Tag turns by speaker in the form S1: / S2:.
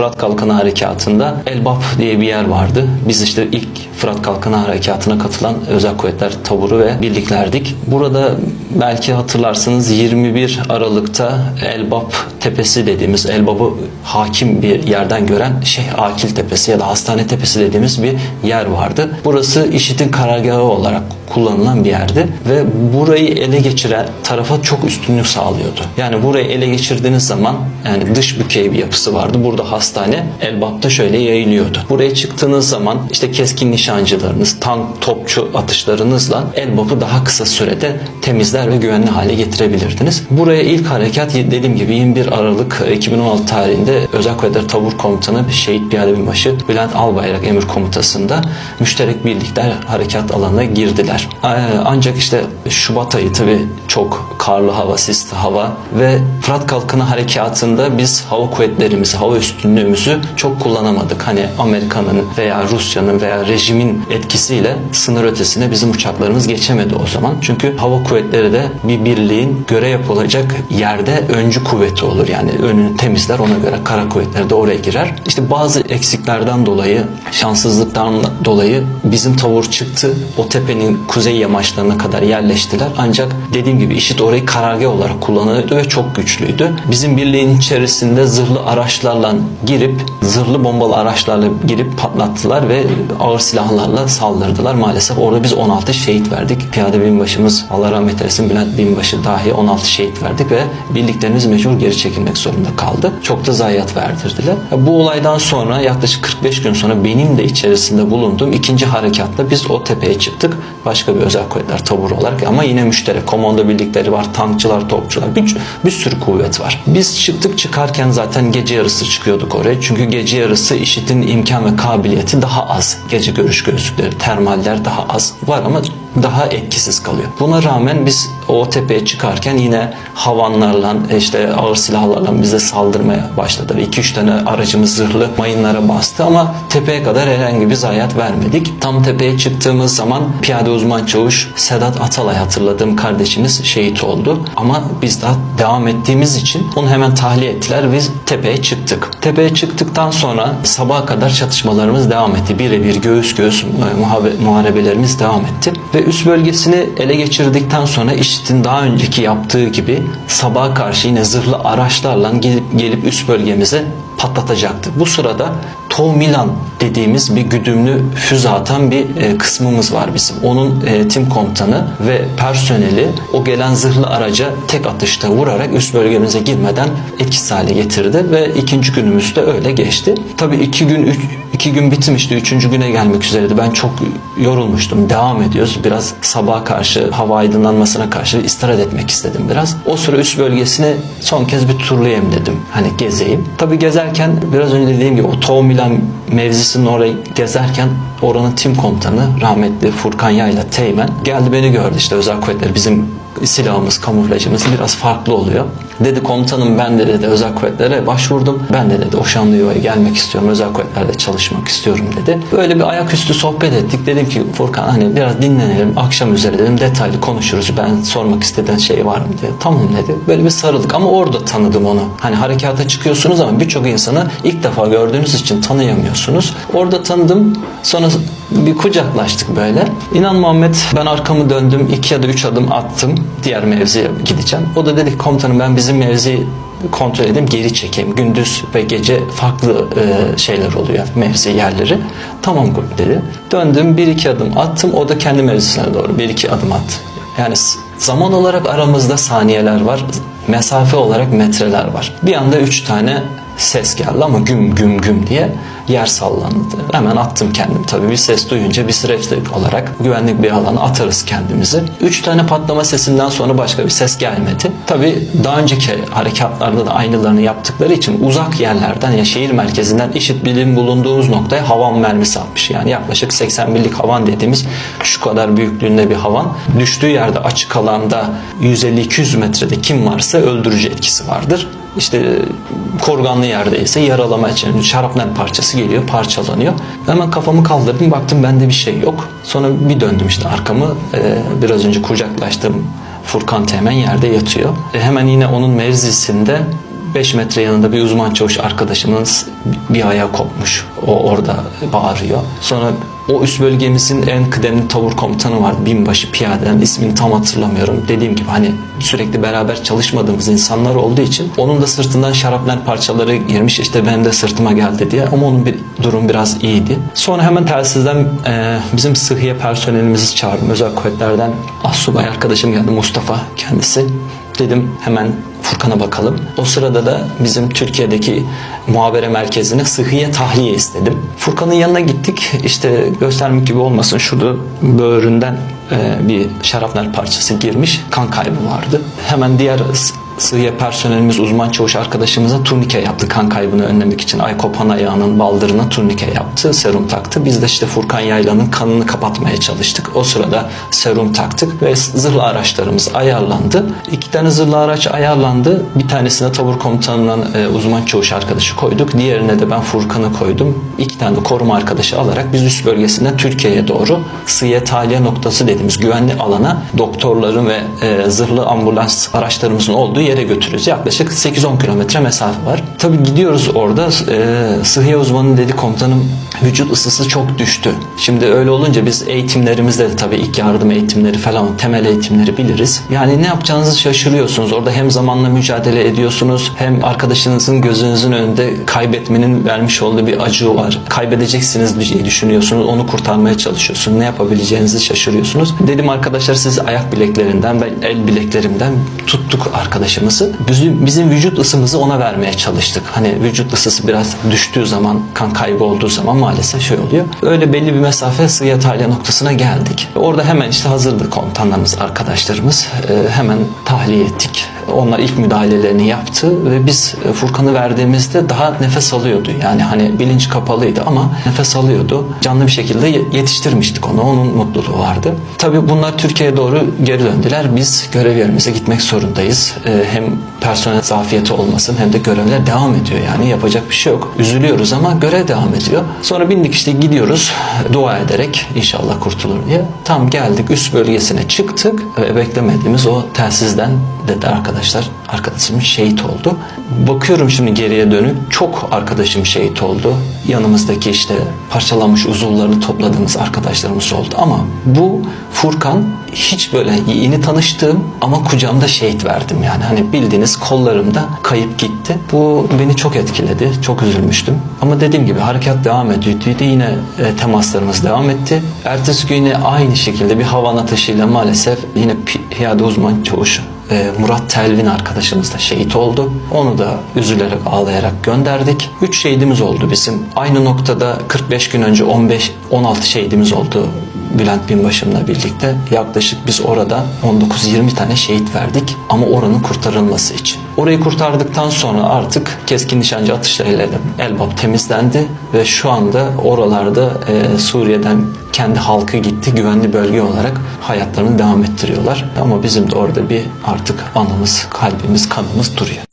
S1: Fırat Kalkanı Harekatı'nda Elbap diye bir yer vardı. Biz işte ilk Fırat Kalkanı Harekatı'na katılan özel kuvvetler taburu ve birliklerdik. Burada belki hatırlarsınız 21 Aralık'ta Elbap Tepesi dediğimiz Elbap'ı hakim bir yerden gören Şeyh Akil Tepesi ya da Hastane Tepesi dediğimiz bir yer vardı. Burası IŞİD'in karargahı olarak kullanılan bir yerdi ve burayı ele geçiren tarafa çok üstünlük sağlıyordu. Yani burayı ele geçirdiğiniz zaman yani dış bükey bir yapısı vardı. Burada hastane Elbap'ta şöyle yayılıyordu. Buraya çıktığınız zaman işte keskin nişancılarınız, tank, topçu atışlarınızla Elbap'ı daha kısa sürede temizler ve güvenli hale getirebilirdiniz. Buraya ilk harekat dediğim gibi 21 Aralık 2016 tarihinde Özel Kuvvetler Tabur Komutanı Şehit Piyade Binbaşı Bülent Albayrak emir komutasında müşterek birlikler harekat alanına girdiler. Ee, Ancak işte Şubat ayı tabi çok karlı hava, sisli hava ve Fırat Kalkanı Harekatı'nda biz hava kuvvetlerimizi, hava üstünlüğümüzü çok kullanamadık. Hani Amerika'nın veya Rusya'nın veya rejimin etkisiyle sınır ötesine bizim uçaklarımız geçemedi o zaman. Çünkü hava kuvvetleri de bir birliğin görev yapılacak yerde öncü kuvveti olur. Yani önünü temizler ona göre kara kuvvetleri de oraya girer. İşte bazı eksiklerden dolayı, şanssızlıktan dolayı bizim tavır çıktı. O tepenin kuzey yamaçlarına kadar yerleştiler. Ancak dediğim gibi IŞİD orayı karargah olarak kullanıyordu ve çok güçlüydü. Bizim birliğin içerisinde zırhlı araçlarla girip, zırhlı bombalı araçlarla girip patlattılar ve ağır silahlarla saldırdılar. Maalesef orada biz 16 şehit verdik. Piyade binbaşımız Allah rahmet eylesin Bülent binbaşı dahi 16 şehit verdik ve birliklerimiz mecbur geri çekilmek zorunda kaldı. Çok da zayiat verdirdiler. Bu olaydan sonra yaklaşık 45 gün sonra benim de içerisinde bulunduğum ikinci harekatla biz o tepeye çıktık. Başka bir özel kuvvetler taburu olarak ama yine müşterek komando birlikleri var, tankçılar, topçular bir, bir sürü kuvvet var. Biz çıktık çıkarken zaten gece yarısı çıkıyorduk oraya. Çünkü gece yarısı IŞİD'in imkan ve kabiliyeti daha az. Gece görüş gözlükleri, termaller daha az var ama daha etkisiz kalıyor. Buna rağmen biz o tepeye çıkarken yine havanlarla işte ağır silahlarla bize saldırmaya başladı. 2-3 tane aracımız zırhlı mayınlara bastı ama tepeye kadar herhangi bir zayiat vermedik. Tam tepeye çıktığımız zaman piyade uzman çavuş Sedat Atalay hatırladığım kardeşimiz şehit oldu. Ama biz daha devam ettiğimiz için onu hemen tahliye ettiler. Biz tepeye çıktık. Tepeye çıktıktan sonra sabaha kadar çatışmalarımız devam etti. Birebir göğüs göğüs muhabe- muharebelerimiz devam etti. Ve üst bölgesini ele geçirdikten sonra IŞİD'in daha önceki yaptığı gibi sabaha karşı yine zırhlı araçlarla gelip, gelip üst bölgemize patlatacaktı. Bu sırada Tol Milan dediğimiz bir güdümlü füze atan bir e, kısmımız var bizim. Onun e, tim komutanı ve personeli o gelen zırhlı araca tek atışta vurarak üst bölgemize girmeden etkisiz hale getirdi ve ikinci günümüz de öyle geçti. Tabii iki gün üç, iki gün bitmişti. Üçüncü güne gelmek üzereydi. Ben çok yorulmuştum. Devam ediyoruz. Biraz sabaha karşı hava aydınlanmasına karşı istirahat etmek istedim biraz. O sıra üst bölgesini son kez bir turlayayım dedim. Hani gezeyim. Tabii gezerken biraz önce dediğim gibi o Tol Milan mevzisinin orayı gezerken oranın tim komutanı rahmetli Furkan Yayla Teğmen geldi beni gördü işte özel kuvvetler bizim silahımız, kamuflajımız biraz farklı oluyor. Dedi komutanım ben de dedi özel kuvvetlere başvurdum. Ben de dedi o Şanlıurfa'ya gelmek istiyorum. Özel kuvvetlerde çalışmak istiyorum dedi. Böyle bir ayaküstü sohbet ettik. Dedim ki Furkan hani biraz dinlenelim. Akşam üzere dedim detaylı konuşuruz. Ben sormak istediğin şey var mı diye. Tamam dedi. Böyle bir sarıldık ama orada tanıdım onu. Hani harekata çıkıyorsunuz ama birçok insanı ilk defa gördüğünüz için tanıyamıyorsunuz. Orada tanıdım. Sonra bir kucaklaştık böyle. İnan Muhammed ben arkamı döndüm. iki ya da üç adım attım. Diğer mevziye gideceğim. O da dedi ki komutanım ben bizim mevziyi kontrol edeyim geri çekeyim. Gündüz ve gece farklı e, şeyler oluyor mevzi yerleri. Tamam dedi. Döndüm bir iki adım attım. O da kendi mevzisine doğru bir iki adım attı. Yani zaman olarak aramızda saniyeler var. Mesafe olarak metreler var. Bir anda üç tane ses geldi ama güm güm güm diye yer sallandı. Hemen attım kendim tabii bir ses duyunca biz refleks olarak güvenlik bir alana atarız kendimizi. Üç tane patlama sesinden sonra başka bir ses gelmedi. Tabii daha önceki harekatlarda da aynılarını yaptıkları için uzak yerlerden ya şehir merkezinden işit bilim bulunduğumuz noktaya havan mermisi atmış. Yani yaklaşık 81'lik havan dediğimiz şu kadar büyüklüğünde bir havan. Düştüğü yerde açık alanda 150-200 metrede kim varsa öldürücü etkisi vardır. İşte korganlı yerdeyse yaralama için şarapnel parçası geliyor, parçalanıyor. Hemen kafamı kaldırdım, baktım bende bir şey yok. Sonra bir döndüm işte arkamı, e, biraz önce kucaklaştığım Furkan Temen yerde yatıyor. E, hemen yine onun mevzisinde 5 metre yanında bir uzman çavuş arkadaşımız bir ayağı kopmuş. O orada bağırıyor. Sonra o üst bölgemizin en kıdemli tavur komutanı var. Binbaşı piyadeden ismini tam hatırlamıyorum. Dediğim gibi hani sürekli beraber çalışmadığımız insanlar olduğu için onun da sırtından şarapnel parçaları girmiş. İşte benim de sırtıma geldi diye. Ama onun bir durum biraz iyiydi. Sonra hemen telsizden e, bizim sıhhiye personelimizi çağırdım. Özel kuvvetlerden assubay arkadaşım geldi Mustafa kendisi. Dedim hemen Furkan'a bakalım. O sırada da bizim Türkiye'deki muhabere merkezine sıhhiye tahliye istedim. Furkan'ın yanına gittik. İşte göstermek gibi olmasın şurada böğründen e, bir şarapnel parçası girmiş. Kan kaybı vardı. Hemen diğer sıhhiye personelimiz uzman çavuş arkadaşımıza turnike yaptı kan kaybını önlemek için. Ay kopan ayağının baldırına turnike yaptı. Serum taktı. Biz de işte Furkan Yaylan'ın kanını kapatmaya çalıştık. O sırada serum taktık ve zırhlı araçlarımız ayarlandı. İki tane zırhlı araç ayarlandı. Bir tanesine tavur komutanından e, uzman çavuş arkadaşı koyduk. Diğerine de ben Furkan'ı koydum. İki tane koruma arkadaşı alarak biz üst bölgesinden Türkiye'ye doğru sıhhiye tahliye noktası dediğimiz güvenli alana doktorların ve e, zırhlı ambulans araçlarımızın olduğu yere götürüyoruz. Yaklaşık 8-10 kilometre mesafe var. Tabii gidiyoruz orada e, sıhhiye uzmanı dedi komutanım vücut ısısı çok düştü. Şimdi öyle olunca biz eğitimlerimizde de tabii ilk yardım eğitimleri falan temel eğitimleri biliriz. Yani ne yapacağınızı şaşırıyorsunuz. Orada hem zamanla mücadele ediyorsunuz hem arkadaşınızın gözünüzün önünde kaybetmenin vermiş olduğu bir acı var. Kaybedeceksiniz diye düşünüyorsunuz. Onu kurtarmaya çalışıyorsunuz. Ne yapabileceğinizi şaşırıyorsunuz. Dedim arkadaşlar siz ayak bileklerinden ben el bileklerimden tuttuk arkadaşımızı. Bizim, bizim vücut ısımızı ona vermeye çalıştık. Hani vücut ısısı biraz düştüğü zaman kan kaybı olduğu zaman maalesef şey oluyor. Öyle belli bir mesafe sıhhiye tahliye noktasına geldik. Orada hemen işte hazırdı komutanlarımız, arkadaşlarımız. Ee, hemen tahliye ettik. Onlar ilk müdahalelerini yaptı ve biz e, Furkan'ı verdiğimizde daha nefes alıyordu. Yani hani bilinç kapalıydı ama nefes alıyordu. Canlı bir şekilde ye- yetiştirmiştik onu. Onun mutluluğu vardı. Tabii bunlar Türkiye'ye doğru geri döndüler. Biz görev yerimize gitmek zorundayız. Ee, hem personel zafiyeti olmasın hem de görevler devam ediyor. Yani yapacak bir şey yok. Üzülüyoruz ama görev devam ediyor. Sonra bindik işte gidiyoruz dua ederek inşallah kurtulur diye. Tam geldik üst bölgesine çıktık ve beklemediğimiz o telsizden dedi arkadaşlar arkadaşım şehit oldu. Bakıyorum şimdi geriye dönüp çok arkadaşım şehit oldu. Yanımızdaki işte parçalanmış uzuvlarını topladığımız arkadaşlarımız oldu ama bu Furkan hiç böyle yeni tanıştığım ama kucağımda şehit verdim yani. Hani bildiğiniz kollarımda kayıp gitti. Bu beni çok etkiledi. Çok üzülmüştüm. Ama dediğim gibi harekat devam ediyordu. Yine e, temaslarımız devam etti. Ertesi gün yine aynı şekilde bir havan atışıyla maalesef yine pi- piyade uzman çavuş e, Murat Telvin arkadaşımız da şehit oldu. Onu da üzülerek ağlayarak gönderdik. 3 şehidimiz oldu bizim. Aynı noktada 45 gün önce 15 16 şehidimiz oldu Bülent Binbaşım'la birlikte. Yaklaşık biz orada 19-20 tane şehit verdik ama oranın kurtarılması için. Orayı kurtardıktan sonra artık keskin nişancı atışlarıyla Elbap temizlendi ve şu anda oralarda e, Suriye'den kendi halkı gitti güvenli bölge olarak hayatlarını devam ettiriyorlar. Ama bizim de orada bir artık anımız, kalbimiz, kanımız duruyor.